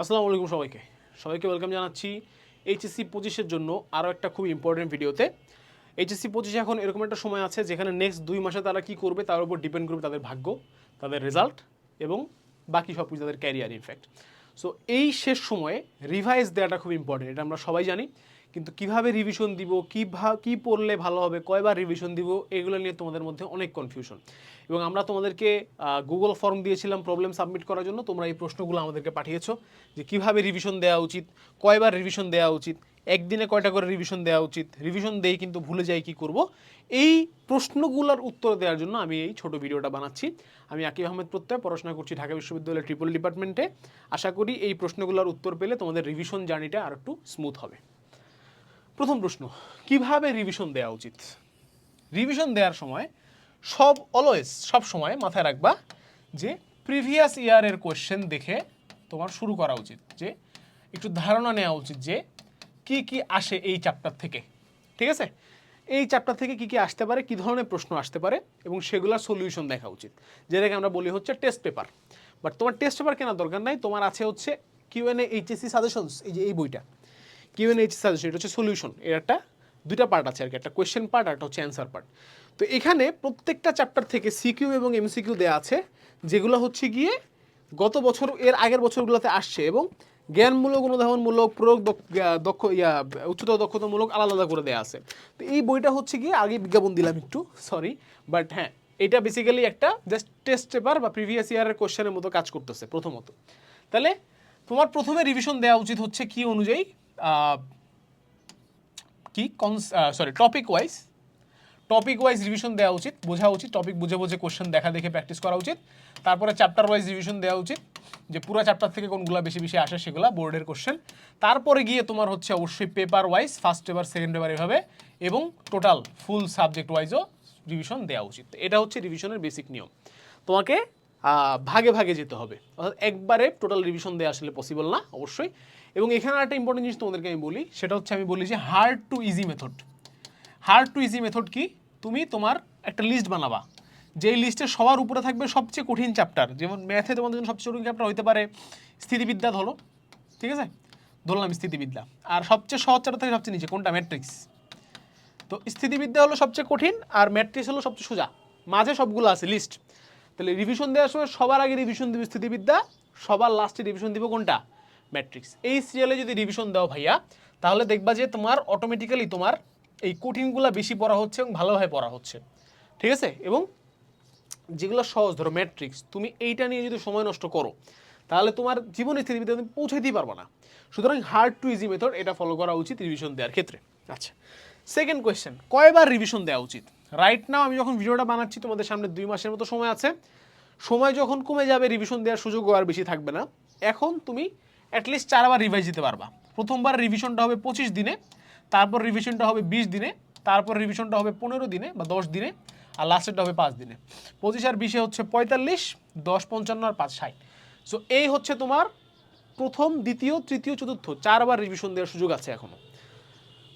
আসসালামু আলাইকুম সবাইকে। সবাইকে ওয়েলকাম জানাচ্ছি এইচএসসি পঁচিশের জন্য আরও একটা খুব ইম্পর্টেন্ট ভিডিওতে। এইচএসসি পঁচিশে এখন এরকম একটা সময় আছে যেখানে নেক্সট দুই মাসে তারা কি করবে তার উপর ডিপেন্ড করবে তাদের ভাগ্য, তাদের রেজাল্ট এবং বাকি সব কিছু তাদের ক্যারিয়ার ইনফ্যাক্ট সো এই শেষ সময়ে রিভাইজ দেওয়াটা খুব ইম্পর্টেন্ট এটা আমরা সবাই জানি। কিন্তু কীভাবে রিভিশন দিব, কী কী পড়লে ভালো হবে, কয়বার রিভিশন দিব, এগুলো নিয়ে তোমাদের মধ্যে অনেক কনফিউশন এবং আমরা তোমাদেরকে গুগল ফর্ম দিয়েছিলাম প্রবলেম সাবমিট করার জন্য, তোমরা এই প্রশ্নগুলো আমাদেরকে পাঠিয়েছো, যে কীভাবে রিভিশন দেওয়া উচিত, কয়বার রিভিশন দেওয়া উচিত, একদিনে কয়টা করে রিভিশন দেওয়া উচিত রিভিশন দেই কিন্তু ভুলে যাই কি করব, এই প্রশ্নগুলোর উত্তর দেওয়ার জন্য আমি এই ছোট ভিডিওটা বানাচ্ছি। আমি আকিব আহমেদ প্রত্যয়, পড়াশোনা করছি ঢাকা বিশ্ববিদ্যালয়ের ট্রিপল ডিপার্টমেন্টে আশা করি এই প্রশ্নগুলোর উত্তর পেলে তোমাদের রিভিশন জার্নিটা আর একটু স্মুথ হবে। প্রথম প্রশ্ন, কীভাবে রিভিশন দেওয়া উচিত? রিভিশন দেওয়ার সময় সব অলওয়েজ সব সময় মাথায় রাখবা যে প্রিভিয়াস ইয়ারের কোয়েশ্চেন দেখে তোমার শুরু করা উচিত, যে একটু ধারণা নেওয়া উচিত যে কি কি আসে এই চ্যাপ্টার থেকে। ঠিক আছে? এই চ্যাপ্টার থেকে কি কি আসতে পারে, কি ধরনের প্রশ্ন আসতে পারে এবং সেগুলোর সলিউশন দেখা উচিত। যেটাকে আমরা বলি হচ্ছে টেস্ট পেপার বাট তোমার টেস্ট পেপার কেনার দরকার নাই, তোমার আছে হচ্ছে কিউএনএ এইচএসসি সাজেশনস এই যে এই বইটা। কিউএনএইচ সাজেশন, এটা হচ্ছে সলিউশন এর একটা, দুইটা পার্ট আছে আর কি, একটা কোয়েশ্চেন পার্ট আর একটা হচ্ছে অ্যান্সার পার্ট তো এখানে প্রত্যেকটা চ্যাপ্টার থেকে সিকিউ এবং এমসিকিউ দেওয়া আছে, যেগুলো হচ্ছে গিয়ে গত বছর, এর আগের বছরগুলোতে আসছে এবং জ্ঞানমূলক, অনুধাবনমূলক, প্রয়োগ দক্ষ- ইয়া উচ্চতর দক্ষতামূলক আলাদা আলাদা করে দেওয়া আছে। তো এই বইটা হচ্ছে গিয়ে আগে বিজ্ঞাপন দিলাম একটু সরি বাট হ্যাঁ এটা বেসিক্যালি একটা জাস্ট টেস্ট পেপার বা প্রিভিয়াস ইয়ারের কোয়েশ্চেনের মতো কাজ করতেছে প্রথমত। তাহলে তোমার প্রথমে রিভিশন দেওয়া উচিত হচ্ছে কি অনুযায়ী? কি? Sorry topic wise topic wise revision দেওয়া উচিত, বোঝা উচিত টপিক বুঝে বুঝে কোশ্চেন দেখা দেখে প্র্যাকটিস করা উচিত। তারপরে চ্যাপ্টার ওয়াইজ রিভিশন দেওয়া উচিত, যে পুরো চ্যাপ্টার থেকে কোনগুলো বেশি বেশি আসে সেগুলো বোর্ডের কোশ্চেন তারপরে গিয়ে তোমার হচ্ছে অবশ্যই paper wise first paper second paper এভাবে, এবং টোটাল ফুল সাবজেক্ট ওয়াইজও রিভিশন দেওয়া উচিত। এটা হচ্ছে রিভিশনের বেসিক নিয়ম। তোমাকে ভাগে ভাগে যেতে হবে। অর্থাৎ একবারে টোটাল রিভিশন দেওয়া আসলে পসিবল না, অবশ্যই। এবং এখানে একটা ইম্পর্টেন্ট জিনিস তোমাদেরকে আমি বলি, সেটা হচ্ছে আমি বলি যে hard to easy method hard to easy method কি? তুমি তোমার একটা লিস্ট বানাবা। যেই লিস্টে সবার উপরে থাকবে সবচেয়ে কঠিন চ্যাপ্টার যেমন ম্যাথে তোমাদের জন্য সবচেয়ে কঠিন চ্যাপ্টার হতে পারে স্থিতিবিদ্যা, ধরো। ঠিক আছে? ধরলাম স্থিতিবিদ্যা। আর সবচেয়ে সহজ চ্যাপ্টার থেকে সবচেয়ে নিচে, কোনটা? ম্যাট্রিক্স তো স্থিতিবিদ্যা হলো সবচেয়ে কঠিন আর ম্যাট্রিক্স হলো সবচেয়ে সোজা। মাঝে সবগুলো আছে লিস্ট তাহলে রিভিশন দেওয়ার সময় সবার আগে রিভিশন দিবে স্থিতিবিদ্যা, সবার লাস্টে রিভিশন দিব কোনটা? ম্যাট্রিক্স এই সিরিয়ালে যদি রিভিশন দাও ভাইয়া, তাহলে দেখবা যে তোমার অটোমেটিক্যালি তোমার এই কঠিনগুলো বেশি পড়া হচ্ছে এবং ভালোভাবে পড়া হচ্ছে। ঠিক আছে? এবং যেগুলো সহজ, ধরো ম্যাট্রিক্স তুমি এইটা নিয়ে যদি সময় নষ্ট করো, তাহলে তোমার জীবনের স্থিতিবিদ্যা তুমি পৌঁছাইতেই পারব না। সুতরাং হার্ড টু ইজি মেথড এটা ফলো করা উচিত রিভিশন দেওয়ার ক্ষেত্রে। আচ্ছা। সেকেন্ড কোয়েশ্চেন কয়বার রিভিশন দেওয়া উচিত? রাইট নাও আমি যখন ভিডিওটা বানাচ্ছি, তোমাদের সামনে দুই মাসের মতো সময় আছে। সময় যখন কমে যাবে রিভিশন দেওয়ার সুযোগ আর বেশি থাকবে না। এখন তুমি অ্যাটলিস্ট চারবার রিভাইজ দিতে পারবা। প্রথমবার রিভিশনটা হবে পঁচিশ দিনে, তারপর রিভিশনটা হবে বিশ দিনে, তারপর রিভিশনটা হবে পনেরো দিনে বা দশ দিনে, আর লাস্টেরটা হবে পাঁচ দিনে। পঁচিশ আর বিশে হচ্ছে পঁয়তাল্লিশ, দশ, পঞ্চান্ন আর পাঁচ, ষাট। সো এই হচ্ছে তোমার প্রথম, দ্বিতীয়, তৃতীয়, চতুর্থ, চারবার রিভিশন দেওয়ার সুযোগ আছে এখনও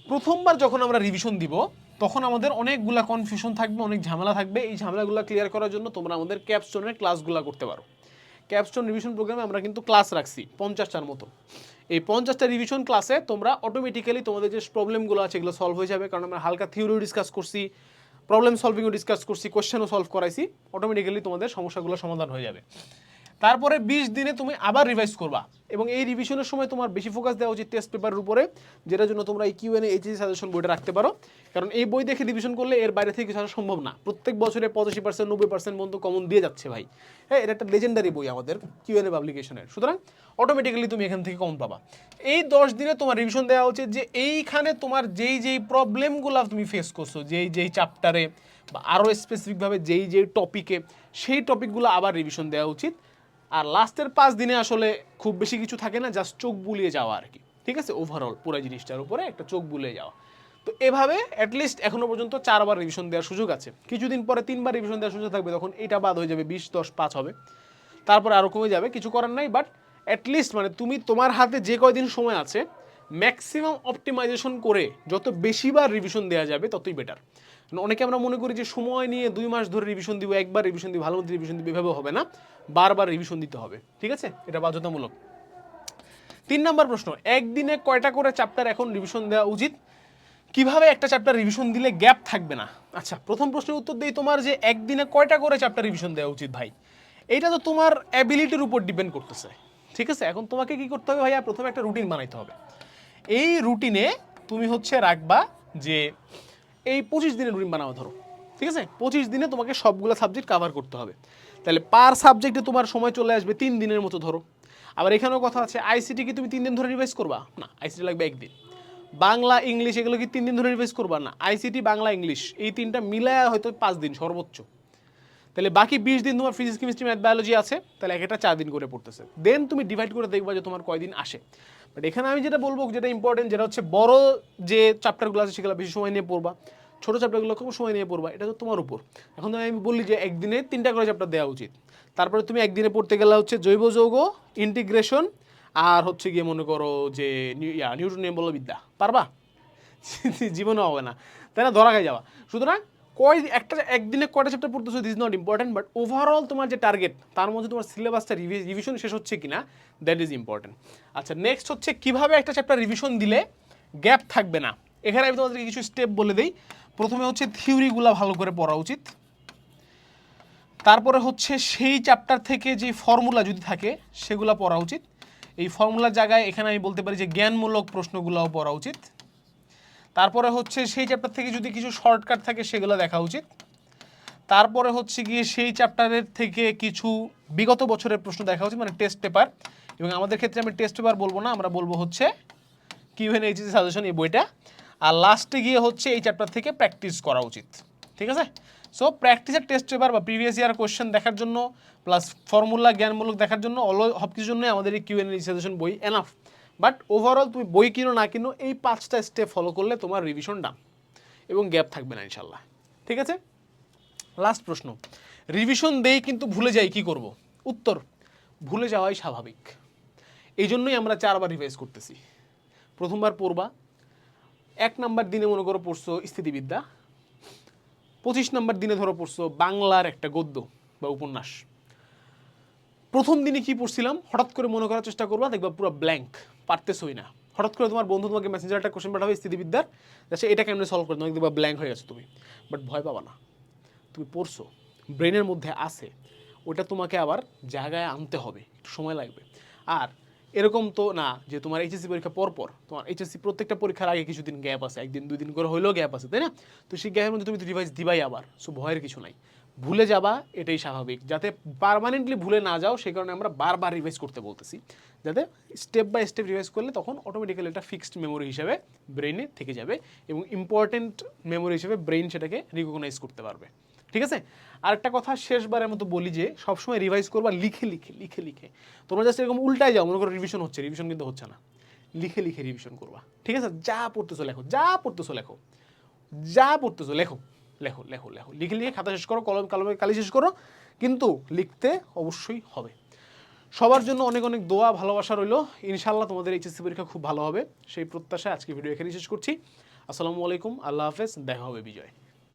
প্রথমবার যখন আমরা রিভিশন দিব, তখন আমাদের অনেকগুলা কনফিউশন থাকবে, অনেক ঝামেলা থাকবে। এই ঝামেলাগুলো ক্লিয়ার করার জন্য তোমরা আমাদের ক্যাপস্টোনের ক্লাসগুলো করতে পারো। ক্যাপস্টোন রিভিশন প্রোগ্রামে আমরা কিন্তু ক্লাস রাখছি, পঞ্চাশটার মতো। এই পঞ্চাশটা রিভিশন ক্লাসে তোমরা অটোমেটিক্যালি তোমাদের যে প্রবলেমগুলো আছে এগুলো সলভ হয়ে যাবে, কারণ আমরা হালকা থিওরিও ডিসকাস করছি প্রবলেম সলভিংও ডিসকাস করছি কোয়েশ্চেনও সলভ করাইছি অটোমেটিক্যালি তোমাদের সমস্যাগুলো সমাধান হয়ে যাবে। তারপরে বিশ দিনে তুমি আবার রিভাইজ করবা। এবং এই রিভিশনের সময় তোমার বেশি ফোকাস দেওয়া উচিত টেস্ট পেপারের উপরে, যেটার জন্য তোমরা এই কিউ কিউএনএ এইচএসি সাজেশন বইটা রাখতে পারো। কারণ এই বই দেখে রিভিশন করলে এর বাইরে থেকে কিছু সম্ভব না। প্রত্যেক বছরে পঁচাশি পার্সেন্ট নব্বই পার্সেন্ট পর্যন্ত কমন দিয়ে যাচ্ছে ভাই। হ্যাঁ এটা একটা লেজেন্ডারি বই আমাদের কিউএনএ পাবলিকেশনের সুতরাং অটোমেটিক্যালি তুমি এখান থেকে কমন পাবা। এই দশ দিনে তোমার রিভিশন দেওয়া উচিত যে এইখানে তোমার যেই যেই প্রবলেমগুলো তুমি ফেস করছ, যেই যেই চ্যাপ্টারে বা আরও স্পেসিফিকভাবে যেই যেই টপিকে সেই টপিকগুলো আবার রিভিশন দেওয়া উচিত। আর লাস্টের পাঁচ দিনে আসলে খুব বেশি কিছু থাকে না জাস্ট চোখ বুলিয়ে যাওয়া আর কি। ঠিক আছে? ওভারঅল পুরো জিনিসটার উপরে একটা চোখ বুলিয়ে যাওয়া। তো এভাবে অ্যাটলিস্ট এখনও পর্যন্ত চারবার রিভিশন দেওয়ার সুযোগ আছে। কিছুদিন পরে তিনবার রিভিশন দেওয়ার সুযোগ থাকবে, তখন এটা বাদ হয়ে যাবে বিশ, দশ, পাঁচ হবে। তারপরে আরও কমে যাবে, কিছু করার নাই বাট অ্যাটলিস্ট মানে তুমি তোমার হাতে যে কয়দিন সময় আছে ম্যাক্সিমাম অপটিমাইজেশন করে যত বেশিবার রিভিশন দেওয়া যাবে, ততই বেটার অনেকে আমরা মনে করি যে, সময় নিয়ে দুই মাস ধরে রিভিশন দিব, একবার রিভিশন দিব, ভালো মতো রিভিশন দিব, এভাবে হবে না। বারবার রিভিশন দিতে হবে, ঠিক আছে? এটা বাধ্যতামূলক। তিন নম্বর প্রশ্ন, একদিনে কয়টা করে চ্যাপ্টার এখন রিভিশন দেওয়া উচিত? কীভাবে একটা চ্যাপ্টার রিভিশন দিলে গ্যাপ থাকবে না? আচ্ছা প্রথম প্রশ্নের উত্তর দিই তোমার যে, একদিনে কয়টা করে চ্যাপ্টার রিভিশন দেওয়া উচিত ভাই? এইটা তো তোমার অ্যাবিলিটির উপর ডিপেন্ড করতেছে, ঠিক আছে? এখন তোমাকে কি করতে হবে ভাইয়া? প্রথমে একটা রুটিন বানাইতে হবে। এই রুটিনে তুমি হচ্ছে রাখবা যে এই পঁচিশ দিনের রুটিন বানাও, ধরো। ঠিক আছে? পঁচিশ দিনে তোমাকে সবগুলো সাবজেক্ট কভার করতে হবে। তাহলে পার সাবজেক্টে তোমার সময় চলে আসবে তিন দিনের মতো, ধরো। আবার এখানেও কথা আছে আইসিটি কি তুমি তিন দিন ধরে রিভাইজ করবা? না আইসিটি লাগবে একদিন। বাংলা, ইংলিশ, এগুলো কি তিন দিন ধরে রিভাইজ করবা? না আইসিটি বাংলা, ইংলিশ, এই তিনটা মিলায় হয়তো পাঁচ দিন সর্বোচ্চ। তাহলে বাকি বিশ দিন তোমার ফিজিক্স কেমিস্ট্রি ম্যাথ বায়োলজি আছে, তাহলে এক একটা চার দিন করে পড়তেছে। দেন তুমি ডিভাইড করে দেখবা যে তোমার কয়দিন আসে। বাট এখানে আমি যেটা বলব, যেটা ইম্পর্টেন্ট যেটা হচ্ছে বড় যে চ্যাপ্টারগুলো আছে, সেগুলো বেশি সময় নিয়ে পড়বা। ছোটো চ্যাপ্টারগুলো কম সময় নিয়ে পড়বা, এটা তো তোমার উপর। এখন আমি বললি যে একদিনে তিনটা করে চ্যাপ্টার দেওয়া উচিত। তারপরে তুমি একদিনে পড়তে গেলে হচ্ছে জৈব যৌগ ইন্টিগ্রেশন আর হচ্ছে গিয়ে মনে করো যে নিউ- নিউটনিয়াম বলবিদ্যা পারবা? জীবনে হবে না। তাই না ধরা খাই যাওয়া সুতরাং কয় একটা একদিনে কয়টা chapter পড়তেছো this not important but overall তোমার যে টার্গেট তার মধ্যে তোমার সিলেবাসটা রিভিশন শেষ হচ্ছে কিনা দ্যাট ইজ ইম্পর্টেন্ট আচ্ছা নেক্সট হচ্ছে কীভাবে একটা চ্যাপ্টার রিভিশন দিলে গ্যাপ থাকবে না? এখানে আমি তোমাদেরকে কিছু স্টেপ বলে দিই। প্রথমে হচ্ছে থিওরিগুলো ভালো করে পড়া উচিত। তারপরে হচ্ছে সেই চ্যাপ্টার থেকে যে ফর্মুলা যদি থাকে, সেগুলো পড়া উচিত। এই ফর্মুলার জায়গায় এখানে আমি বলতে পারি যে জ্ঞানমূলক প্রশ্নগুলোও পড়া উচিত। তারপরে হচ্ছে সেই চ্যাপ্টার থেকে যদি কিছু শর্টকাট থাকে, সেগুলো দেখা উচিত। তারপরে হচ্ছে গিয়ে সেই চ্যাপ্টারের থেকে কিছু বিগত বছরের প্রশ্ন দেখা উচিত মানে টেস্ট পেপার এবং আমাদের ক্ষেত্রে আমি টেস্ট পেপার বলব না, আমরা বলব হচ্ছে কিউএন এইচএসি সাজেশন এই বইটা। আর লাস্টে গিয়ে হচ্ছে এই চ্যাপ্টার থেকে প্র্যাকটিস করা উচিত। ঠিক আছে? সো প্র্যাকটিসের টেস্ট পেপার বা প্রিভিয়াস ইয়ার কোয়েশ্চেন দেখার জন্য প্লাস ফর্মুলা জ্ঞানমূলক দেখার জন্য অল সব কিছুর জন্যই আমাদের এই কিউএন সাজেশন বই এনাফ বাট ওভারঅল তুমি বই কিনো, না কিনো, এই পাঁচটা স্টেপ ফলো করলে তোমার রিভিশন ডান এবং গ্যাপ থাকবে না ইনশাল্লাহ ঠিক আছে? লাস্ট প্রশ্ন। রিভিশন দেই কিন্তু ভুলে যাই কি করব? উত্তর, ভুলে যাওয়াই স্বাভাবিক। এই জন্যই আমরা চারবার রিভাইজ করতেছি। প্রথমবার পড়বা, এক নাম্বার দিনে মনে করো পড়ছো স্থিতিবিদ্যা, পঁচিশ নাম্বার দিনে ধরো পড়ছো বাংলার একটা গদ্য বা উপন্যাস। প্রথম দিনে কি পড়ছিলাম? হঠাৎ করে মনে করার চেষ্টা করবা, দেখবা পুরো ব্ল্যাঙ্ক পারতেছই না। হঠাৎ করে তোমার বন্ধু তোমাকে মেসেঞ্জার একটা কোশ্চেন পাঠাবে, স্থিতিবিদ্যার আচ্ছা এটা কেমনে সলভ করে তোমাকে দেখবা ব্ল্যাঙ্ক হয়ে গেছো তুমি। বাট ভয় পাবা না। তুমি পড়ছো ব্রেনের মধ্যে আছে ওটা তোমাকে আবার জায়গায় আনতে হবে, একটু সময় লাগবে। আর এরকম তো না, যে তোমার এইচএসসি পরীক্ষা পর পর তোমার এইচএসসি প্রত্যেকটা পরীক্ষার আগে কিছুদিন গ্যাপ আছে, একদিন দুই দিন করে হলেও গ্যাপ আছে, তাই না? তো সেই গ্যাপের মধ্যে তুমি রিভাইজ দিবাই আবার সো ভয়ের কিছু নাই। ভুলে যাবা, এটাই স্বাভাবিক। যাতে পারমানেন্টলি ভুলে না যাও, সেই কারণে আমরা বারবার রিভাইজ করতে বলতেছি। যাতে স্টেপ বাই স্টেপ রিভাইজ করলে তখন অটোমেটিক্যালি একটা ফিক্সড মেমোরি হিসাবে ব্রেনে থেকে যাবে এবং ইম্পর্টেন্ট মেমোরি হিসেবে ব্রেন সেটাকে রিকগনাইজ করতে পারবে। ঠিক আছে? আরেকটা কথা শেষবারের মতো বলি যে, সবসময় রিভাইজ করবা লিখে লিখে লিখে লিখে। তোমরা জাস্ট এরকম উল্টায় যাও, মনে করো রিভিশন হচ্ছে রিভিশন কিন্তু হচ্ছে না। লিখে লিখে রিভিশন করবা। ঠিক আছে? যা পড়তেছো লেখো, যা পড়তেছো লেখো, যা পড়তেছো লেখো। লেখো লেখো লেখো। লিখে লিখে খাতা শেষ করো, কলম, কলমে কালি শেষ করো, কিন্তু লিখতে অবশ্যই হবে। সবার জন্য অনেক অনেক দোয়া, ভালোবাসা রইল। ইনশাল্লাহ তোমাদের এইচএসসি পরীক্ষা খুব ভালো হবে। সেই প্রত্যাশায় আজকে ভিডিও এখানেই শেষ করছি। আসসালামু আলাইকুম, আল্লাহ হাফেজ, দেখা হবে বিজয়।